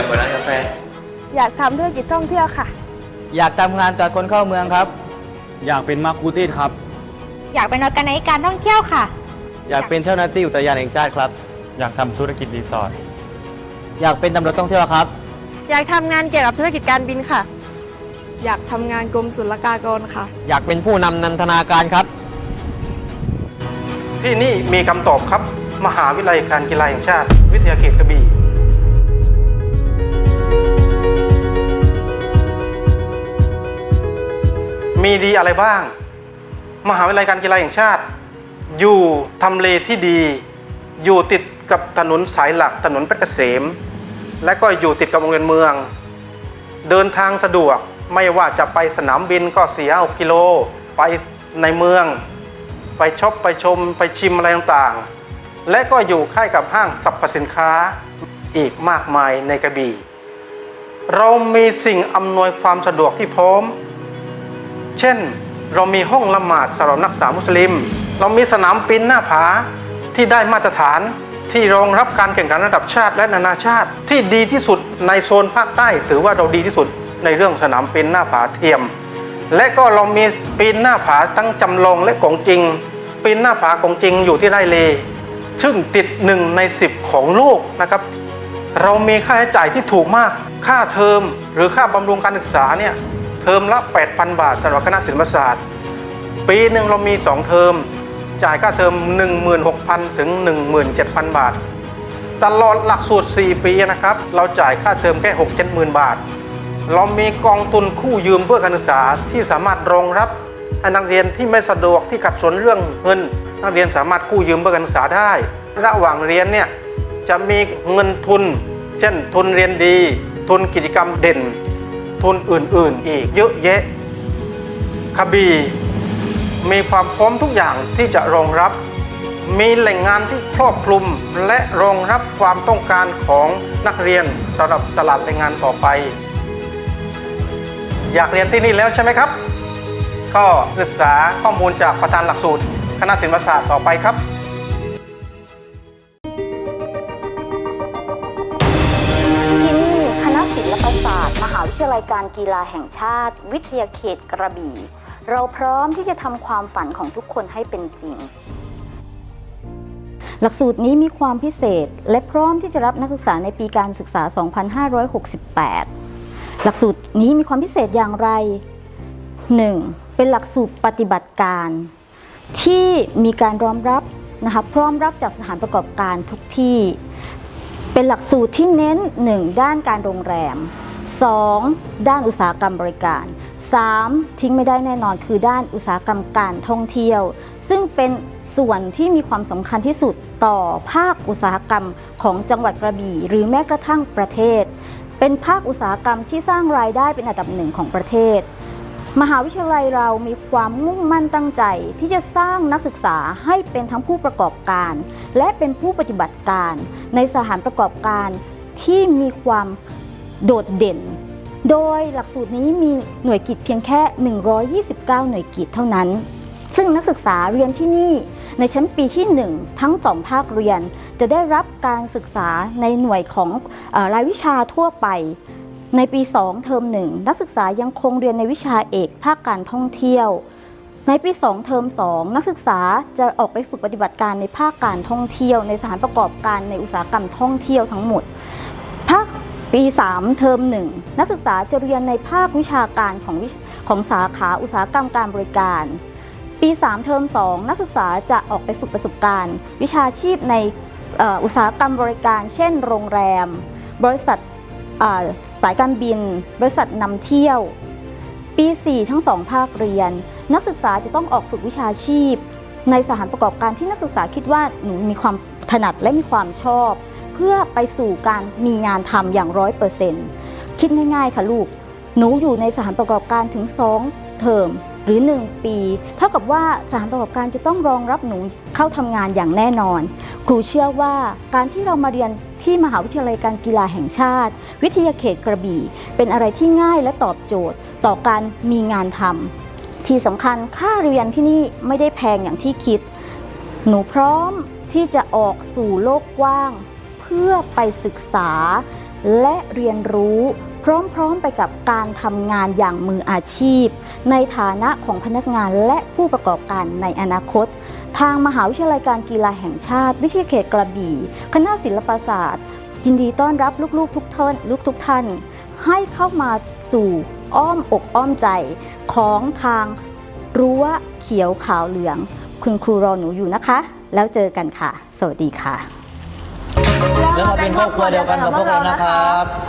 ฟ อยากทำธุรกิจท่องเที่ยวค่ะ อยากทำงานตรวจคนเข้าเมืองครับ อยากเป็นมาคูเทศครับ อยากเป็นออร์แกไนซ์การท่องเที่ยวค่ะ อยากเป็นเจ้าหน้าที่อุทยานแห่งชาติครับ อยากทำธุรกิจรีสอร์ท อยากเป็นตำรวจท่องเที่ยวครับ อยากทำงานเกี่ยวกับธุรกิจการบินค่ะ อยากทำงานกรมศุลกากรค่ะ อยากเป็นผู้นำนันทนาการครับ ที่นี่มีคำตอบครับ มหาวิทยาลัยการกีฬาแห่งชาติ วิทยาเขตกระบี่ มีดีอะไรบ้าง มหาวิทยาลัยการกีฬาแห่งชาติ อยู่ทำเลที่ดี อยู่ติดกับถนนสายหลักถนนเพชรเกษม และก็อยู่ติดกับวงเวียนเมือง เดินทางสะดวกไม่ว่าจะไปสนามบินก็เสีย6กิโล ไปในเมือง ไปช็อปไปชมไปชิมอะไรต่างๆ และก็อยู่ใกล้กับห้างสรรพสินค้าอีกมากมายในกระบี่ เรามีสิ่งอำนวยความสะดวกที่พร้อม เช่น เรามีห้องละหมาดสำหรับนักศึกษามุสลิม เรามีสนามปีนหน้าผาที่ได้มาตรฐานที่รองรับการแข่งขันระดับชาติและนานาชาติ ที่ดีที่สุดในโซนภาคใต้ ถือว่าเราดีที่สุดในเรื่องสนามปีนหน้าผาเทียม และก็เรามีปีนหน้าผาทั้งจำลองและของจริง ปีนหน้าผาของจริงอยู่ที่ไร่เลซึ่งติดหนึ่งในสิบของโลกนะครับ เรามีค่าใช้จ่ายที่ถูกมาก ค่าเทอมหรือค่าบำรุงการศึกษาเนี่ยเทอมละ 8,000 บาทสำหรับคณะศิลปศาสตร์ ปีหนึ่งเรามี 2 เทอม จ่ายค่าเทอม 16,000 ถึง 17,000 บาท ตลอดหลักสูตร 4 ปีนะครับ เราจ่ายค่าเทอมแค่ 6 7 0 0 0 บาท เรามีกองทุนคู่ยืมเพื่อการศึกษาที่สามารถรองรับนักเรียนที่ไม่สะดวกที่ขัดสนเรื่องเงิน นักเรียนสามารถกู้ยืมเพื่อการศึกษาได้ ระหว่างเรียนเนี่ย จะมีเงินทุน เช่นทุนเรียนดี ทุนกิจกรรมเด่น ทุนอื่นๆ อีกเยอะแยะกระบี่มีความพร้อมทุกอย่างที่จะรองรับ มีแหล่งงานที่ครอบคลุมและรองรับความต้องการของนักเรียนสำหรับตลาดแรงงานต่อไป อยากเรียนที่นี่แล้วใช่ไหมครับ ก็ศึกษาข้อมูลจากประธานหลักสูตร คณะศิลปศาสตร์ต่อไปครับ ทยาลัยการกีฬาแห่งชาติ วิทยาเขตกระบี่ เราพร้อมที่จะทำความฝันของทุกคนให้เป็นจริง หลักสูตรนี้มีความพิเศษ และพร้อมที่จะรับนักศึกษาในปีการศึกษา 2568 หลักสูตรนี้มีความพิเศษอย่างไร 1. เป็นหลักสูตรปฏิบัติการ ที่มีการรองรับนะคะพร้อมรับจากสถานประกอบการทุกที่ เป็นหลักสูตรที่เน้น 1. ด้านการโรงแรม 2. ด้านอุตสาหกรรมบริการ 3. ทิ้งไม่ได้แน่นอนคือด้านอุตสาหกรรมการท่องเที่ยว ซึ่งเป็นส่วนที่มีความสำคัญที่สุดต่อภาคอุตสาหกรรมของจังหวัดกระบี่ หรือแม้กระทั่งประเทศ เป็นภาคอุตสาหกรรมที่สร้างรายได้เป็นอันดับหนึ่งของประเทศ มหาวิทยาลัยเรามีความมุ่งมั่นตั้งใจ ที่จะสร้างนักศึกษาให้เป็นทั้งผู้ประกอบการ และเป็นผู้ปฏิบัติการ ในสถานประกอบการที่มีความ โดดเด่น โดยหลักสูตรนี้มีหน่วยกิจเพียงแค่ 129 หน่วยกิจเท่านั้น ซึ่งนักศึกษาเรียนที่นี่ในชั้นปีที่ 1 ทั้งสองภาคเรียนจะได้รับการศึกษาในหน่วยของอรายวิชาทั่วไป ในปี 2 เทอม 1 นักศึกษายังคงเรียนในวิชาเอกภาคการท่องเที่ยว ในปี 2 เทอม 2 นักศึกษาจะออกไปฝึกปฏิบัติการในภาคการท่องเที่ยว ในสถานประกอบการในอุตสาหกรรมท่องเที่ยวทั้งหมด ปี 3 เทอม 1 นักศึกษาจะเรียนในภาควิชาการของของสาขาอุตสาหกรรมการบริการ ปี 3 เทอม 2 นักศึกษาจะออกไปฝึกประสบการณ์ วิชาชีพในอุตสาหกรรมบริการ เช่น โรงแรม บริษัทสายการบิน บริษัทนำเที่ยว ปี 4 ทั้งสองภาคเรียน นักศึกษาจะต้องออกฝึกวิชาชีพ ในสถานประกอบการที่นักศึกษาคิดว่าหนูมีความถนัดและมีความชอบ พื่อไปสู่การมีงานทำอย่างร้อยเปอร์เซ็นต์คิดง่ายๆค่ะลูก หนูอยู่ในสถานประกอบการถึง 2 เทอมหรือ 1 ปี เท่ากับว่าสถานประกอบการจะต้องรองรับหนูเข้าทำงานอย่างแน่นอน ครูเชื่อว่าการที่เรามาเรียนที่มหาวิทยาลัยการกีฬาแห่งชาติ วิทยาเขตกระบี่ เป็นอะไรที่ง่ายและตอบโจทย์ต่อการมีงานทำที่สำคัญค่าเรียนที่นี่ไม่ได้แพงอย่างที่คิด หนูพร้อมที่จะออกสู่โลกกว้าง พื่อไปศึกษา และเรียนรู้พร้อมๆไปกับการทำงานอย่างมืออาชีพ ในฐานะของพนักงานและผู้ประกอบการในอนาคต ทางมหาวิทยาลัยการกีฬาแห่งชาติ วิทยาเขตกระบี่ คณะศิลปศาสตร์ ยินดีต้อนรับลูกๆทุกท่านลูกทุกท่าน ให้เข้ามาสู่อ้อมอกอ้อมใจของทางรั้วเขียวขาวเหลือง คุณครูรอหนูอยู่นะคะ แล้วเจอกันค่ะ สวัสดีค่ะ แล้วมาเป็นครอบครัวเดียวกันกับพวกเรานะครับ